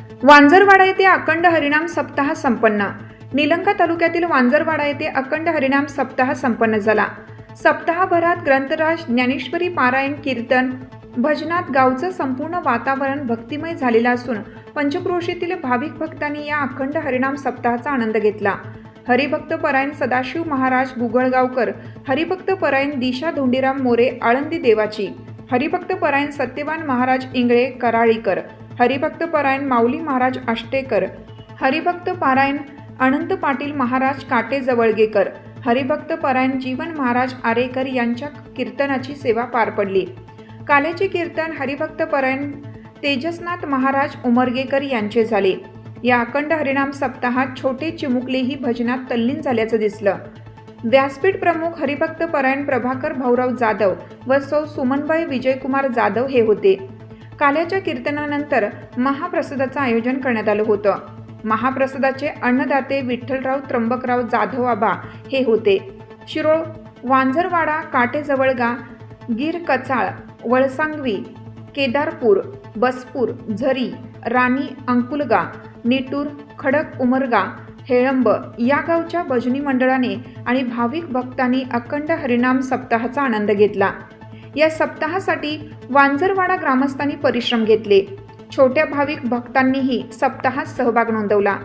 वांजरवाडा येथे अखंड हरिनाम सप्ताह संपन्न. निलंगा तालुक्यातील वांजरवाडा येथे अखंड हरिनाम सप्ताह संपन्न झाला. सप्ताहभरात ग्रंथराज ज्ञानेश्वरी पारायण कीर्तन भजनात गावचं संपूर्ण वातावरण भक्तिमय झालेलं असून पंचक्रोशीतील भाविक भक्तांनी या अखंड हरिनाम सप्ताहाचा आनंद घेतला. हरिभक्त परायण सदाशिव महाराज भुगळगावकर हरिभक्त परायण दिशा धोंडीराम मोरे आळंदी देवाची हरिभक्त परायण सत्यवान महाराज इंगळे कराळीकर हरिभक्त परायण माऊली महाराज आष्टेकर हरिभक्त पारायण अनंत पाटील महाराज काटे जवळगेकर हरिभक्त परायण जीवन महाराज आरेकर यांच्या कीर्तनाची सेवा पार पडली. कालेचे कीर्तन हरिभक्त परायण तेजसनाथ महाराज उमरगेकर यांचे झाले. या अखंड हरिणाम सप्ताहात छोटे चिमुकलेही भजनात तल्लीन झाल्याचं दिसलं. व्यासपीठ प्रमुख हरिभक्त परायण प्रभाकर भाऊराव जाधव व सौ सुमनबाई विजयकुमार जाधव हे होते. काल्याच्या कीर्तनानंतर महाप्रसादाचं आयोजन करण्यात आलं होतं. महाप्रसादाचे अन्नदाते विठ्ठलराव त्र्यंबकराव जाधव आबा हे होते. शिरोळ वांझरवाडा काटेजवळगा गीर कचाळ वळसांगवी केदारपूर बसपूर झरी राणी अंकुलगा नेटूर खडक उमरगा हेळंब या गावच्या भजनी मंडळाने आणि भाविक भक्तांनी अखंड हरिनाम सप्ताहाचा आनंद घेतला. या सप्ताहासाठी वांजरवाडा ग्रामस्थांनी परिश्रम घेतले. छोट्या भाविक भक्तांनीही सप्ताहात सहभाग नोंदवला.